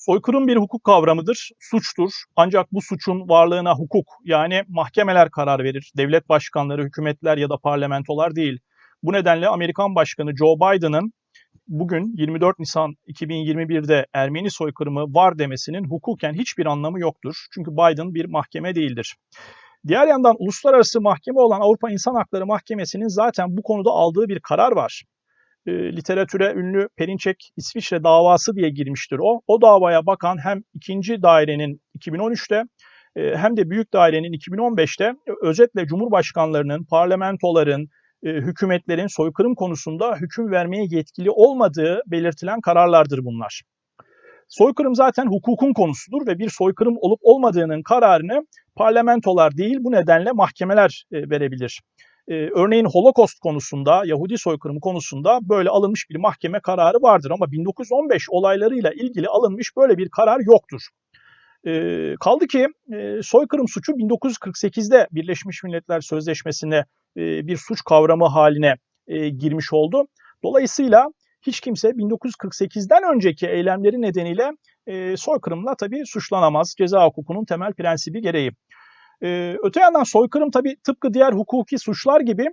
Soykırım bir hukuk kavramıdır, suçtur. Ancak bu suçun varlığına hukuk yani mahkemeler karar verir. Devlet başkanları, hükümetler ya da parlamentolar değil. Bu nedenle Amerikan Başkanı Joe Biden'ın bugün 24 Nisan 2021'de Ermeni soykırımı var demesinin hukuken hiçbir anlamı yoktur. Çünkü Biden bir mahkeme değildir. Diğer yandan uluslararası mahkeme olan Avrupa İnsan Hakları Mahkemesi'nin zaten bu konuda aldığı bir karar var e, literatüre ünlü Perinçek İsviçre davası diye girmiştir o. O davaya bakan hem ikinci dairenin 2013'te e, hem de büyük dairenin 2015'te özetle cumhurbaşkanlarının, parlamentoların, e, hükümetlerin soykırım konusunda hüküm vermeye yetkili olmadığı belirtilen kararlardır bunlar. Soykırım zaten hukukun konusudur ve bir soykırım olup olmadığının kararını parlamentolar değil bu nedenle mahkemeler e, verebilir. Ee, örneğin Holocaust konusunda, Yahudi soykırımı konusunda böyle alınmış bir mahkeme kararı vardır ama 1915 olaylarıyla ilgili alınmış böyle bir karar yoktur. Ee, kaldı ki e, soykırım suçu 1948'de Birleşmiş Milletler Sözleşmesi'ne e, bir suç kavramı haline e, girmiş oldu. Dolayısıyla hiç kimse 1948'den önceki eylemleri nedeniyle e, soykırımla tabii suçlanamaz ceza hukukunun temel prensibi gereği. Ee, öte yandan soykırım tabii tıpkı diğer hukuki suçlar gibi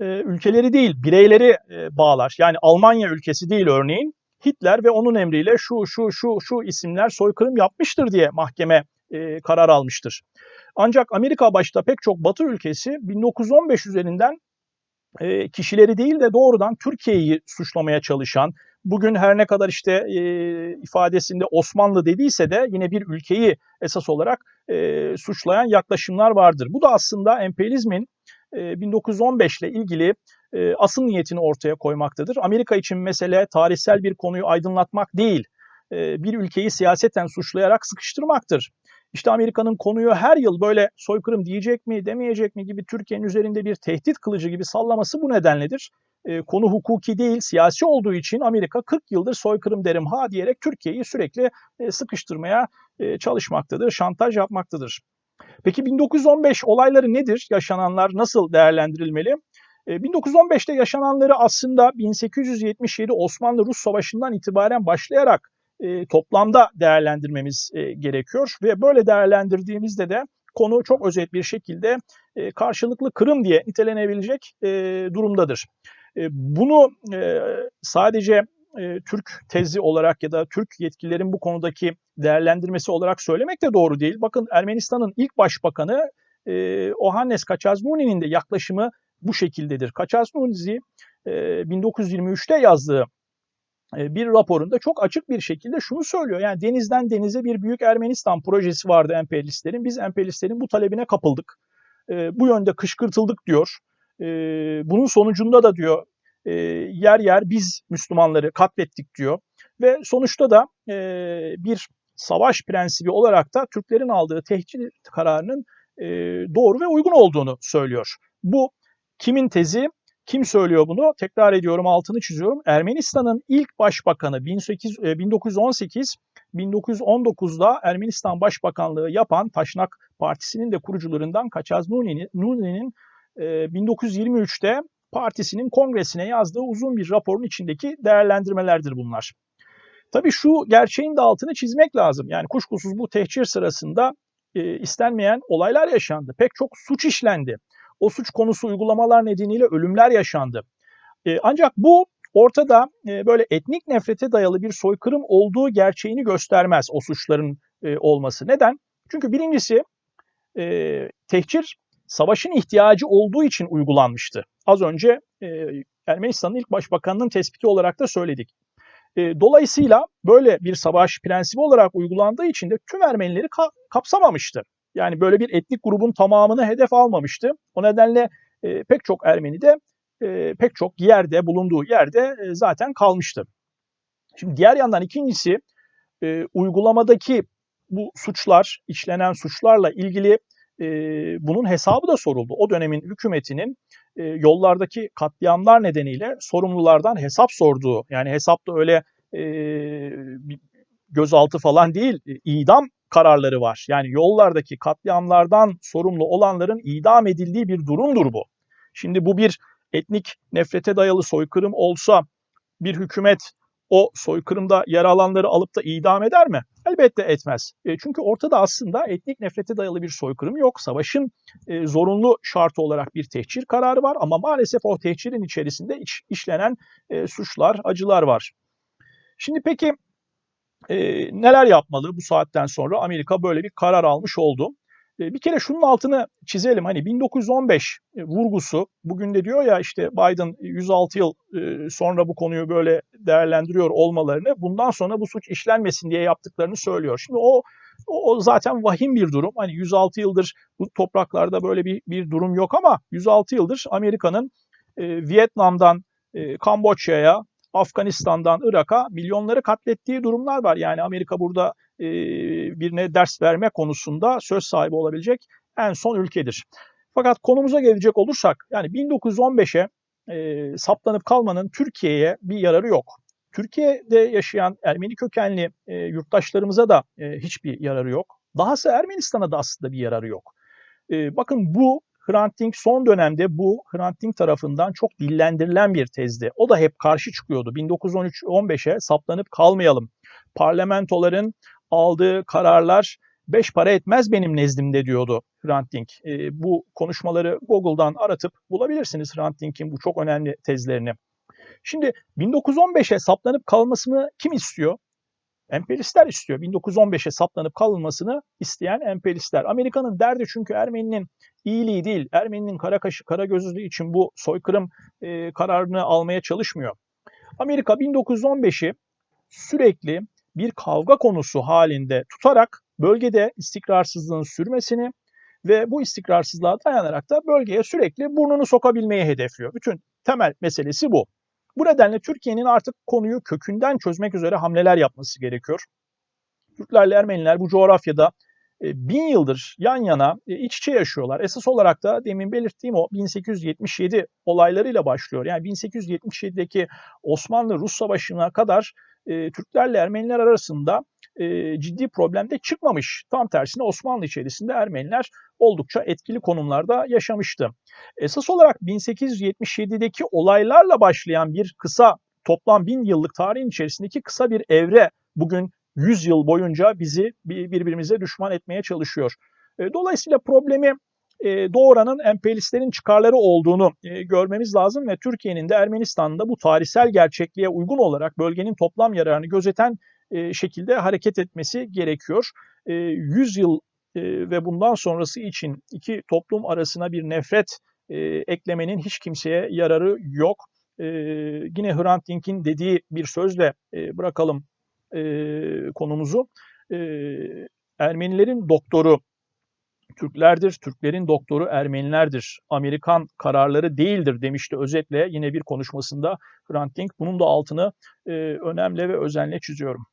e, ülkeleri değil bireyleri e, bağlar. Yani Almanya ülkesi değil örneğin Hitler ve onun emriyle şu şu şu şu isimler soykırım yapmıştır diye mahkeme e, karar almıştır. Ancak Amerika başta pek çok Batı ülkesi 1915 üzerinden kişileri değil de doğrudan Türkiye'yi suçlamaya çalışan, bugün her ne kadar işte e, ifadesinde Osmanlı dediyse de yine bir ülkeyi esas olarak e, suçlayan yaklaşımlar vardır. Bu da aslında emperyalizmin e, 1915 ile ilgili e, asıl niyetini ortaya koymaktadır. Amerika için mesele tarihsel bir konuyu aydınlatmak değil, e, bir ülkeyi siyaseten suçlayarak sıkıştırmaktır. İşte Amerika'nın konuyu her yıl böyle soykırım diyecek mi demeyecek mi gibi Türkiye'nin üzerinde bir tehdit kılıcı gibi sallaması bu nedenledir. E, konu hukuki değil siyasi olduğu için Amerika 40 yıldır soykırım derim ha diyerek Türkiye'yi sürekli e, sıkıştırmaya e, çalışmaktadır, şantaj yapmaktadır. Peki 1915 olayları nedir? Yaşananlar nasıl değerlendirilmeli? 1915'te yaşananları aslında 1877 Osmanlı-Rus Savaşı'ndan itibaren başlayarak e, toplamda değerlendirmemiz e, gerekiyor ve böyle değerlendirdiğimizde de konu çok özet bir şekilde e, karşılıklı kırım diye nitelenebilecek e, durumdadır. E, bunu e, sadece e, Türk tezi olarak ya da Türk yetkililerin bu konudaki değerlendirmesi olarak söylemek de doğru değil. Bakın Ermenistan'ın ilk başbakanı e, Ohannes Kaçazmuni'nin de yaklaşımı bu şekildedir. Kaçazmuni'yi e, 1923'te yazdığı bir raporunda çok açık bir şekilde şunu söylüyor. Yani denizden denize bir büyük Ermenistan projesi vardı emperyalistlerin. Biz emperyalistlerin bu talebine kapıldık. E, bu yönde kışkırtıldık diyor. E, bunun sonucunda da diyor yer yer biz Müslümanları katlettik diyor. Ve sonuçta da bir savaş prensibi olarak da Türklerin aldığı tehcir kararının doğru ve uygun olduğunu söylüyor. Bu kimin tezi? Kim söylüyor bunu? Tekrar ediyorum altını çiziyorum. Ermenistan'ın ilk başbakanı 18, 1918 1919'da Ermenistan Başbakanlığı yapan Taşnak Partisi'nin de kurucularından Kaçaz Nuni'nin 1923'te partisinin kongresine yazdığı uzun bir raporun içindeki değerlendirmelerdir bunlar. Tabii şu gerçeğin de altını çizmek lazım. Yani kuşkusuz bu tehcir sırasında e, istenmeyen olaylar yaşandı. Pek çok suç işlendi o suç konusu uygulamalar nedeniyle ölümler yaşandı. E, ancak bu ortada e, böyle etnik nefrete dayalı bir soykırım olduğu gerçeğini göstermez o suçların e, olması. Neden? Çünkü birincisi e, tehcir savaşın ihtiyacı olduğu için uygulanmıştı. Az önce e, Ermenistan'ın ilk başbakanının tespiti olarak da söyledik. E, dolayısıyla böyle bir savaş prensibi olarak uygulandığı için de tüm Ermenileri ka- kapsamamıştı. Yani böyle bir etnik grubun tamamını hedef almamıştı. O nedenle e, pek çok Ermeni de e, pek çok yerde bulunduğu yerde e, zaten kalmıştı. Şimdi diğer yandan ikincisi e, uygulamadaki bu suçlar, işlenen suçlarla ilgili e, bunun hesabı da soruldu. O dönemin hükümetinin e, yollardaki katliamlar nedeniyle sorumlulardan hesap sorduğu, yani hesapta öyle e, gözaltı falan değil, e, idam kararları var. Yani yollardaki katliamlardan sorumlu olanların idam edildiği bir durumdur bu. Şimdi bu bir etnik nefrete dayalı soykırım olsa bir hükümet o soykırımda yer alanları alıp da idam eder mi? Elbette etmez. E, çünkü ortada aslında etnik nefrete dayalı bir soykırım yok. Savaşın e, zorunlu şartı olarak bir tehcir kararı var ama maalesef o tehcirin içerisinde iş, işlenen e, suçlar, acılar var. Şimdi peki e, neler yapmalı bu saatten sonra? Amerika böyle bir karar almış oldu. E, bir kere şunun altını çizelim. Hani 1915 e, vurgusu bugün de diyor ya işte Biden 106 yıl e, sonra bu konuyu böyle değerlendiriyor olmalarını bundan sonra bu suç işlenmesin diye yaptıklarını söylüyor. Şimdi o o zaten vahim bir durum. Hani 106 yıldır bu topraklarda böyle bir, bir durum yok ama 106 yıldır Amerika'nın e, Vietnam'dan e, Kamboçya'ya, Afganistan'dan Irak'a milyonları katlettiği durumlar var. Yani Amerika burada e, birine ders verme konusunda söz sahibi olabilecek en son ülkedir. Fakat konumuza gelecek olursak yani 1915'e e, saplanıp kalmanın Türkiye'ye bir yararı yok. Türkiye'de yaşayan Ermeni kökenli e, yurttaşlarımıza da e, hiçbir yararı yok. Dahası Ermenistan'a da aslında bir yararı yok. E, bakın bu Hrant Dink son dönemde bu Hrant Dink tarafından çok dillendirilen bir tezdi. O da hep karşı çıkıyordu. 1913-15'e saplanıp kalmayalım. Parlamentoların aldığı kararlar beş para etmez benim nezdimde diyordu Hrant Dink. E, bu konuşmaları Google'dan aratıp bulabilirsiniz Hrant Dink'in bu çok önemli tezlerini. Şimdi 1915'e saplanıp kalmasını kim istiyor? Emperyalistler istiyor. 1915'e saplanıp kalınmasını isteyen emperyalistler. Amerika'nın derdi çünkü Ermeni'nin iyiliği değil, Ermeni'nin kara kaşı, kara gözlülüğü için bu soykırım e, kararını almaya çalışmıyor. Amerika 1915'i sürekli bir kavga konusu halinde tutarak bölgede istikrarsızlığın sürmesini ve bu istikrarsızlığa dayanarak da bölgeye sürekli burnunu sokabilmeyi hedefliyor. Bütün temel meselesi bu. Bu nedenle Türkiye'nin artık konuyu kökünden çözmek üzere hamleler yapması gerekiyor. Türklerle Ermeniler bu coğrafyada e, bin yıldır yan yana e, iç içe yaşıyorlar. Esas olarak da demin belirttiğim o 1877 olaylarıyla başlıyor. Yani 1877'deki Osmanlı-Rus Savaşı'na kadar e, Türklerle Ermeniler arasında e, ciddi problem de çıkmamış. Tam tersine Osmanlı içerisinde Ermeniler oldukça etkili konumlarda yaşamıştı. Esas olarak 1877'deki olaylarla başlayan bir kısa toplam bin yıllık tarihin içerisindeki kısa bir evre bugün 100 yıl boyunca bizi birbirimize düşman etmeye çalışıyor. Dolayısıyla problemi doğuranın emperyalistlerin çıkarları olduğunu görmemiz lazım ve Türkiye'nin de Ermenistan'da bu tarihsel gerçekliğe uygun olarak bölgenin toplam yararını gözeten e, şekilde hareket etmesi gerekiyor. 100 yıl ve bundan sonrası için iki toplum arasına bir nefret eklemenin hiç kimseye yararı yok. Yine Hrant Dink'in dediği bir sözle bırakalım konumuzu. Ermenilerin doktoru Türklerdir, Türklerin doktoru Ermenilerdir. Amerikan kararları değildir demişti özetle yine bir konuşmasında Hrant Dink. Bunun da altını e, önemli ve özenle çiziyorum.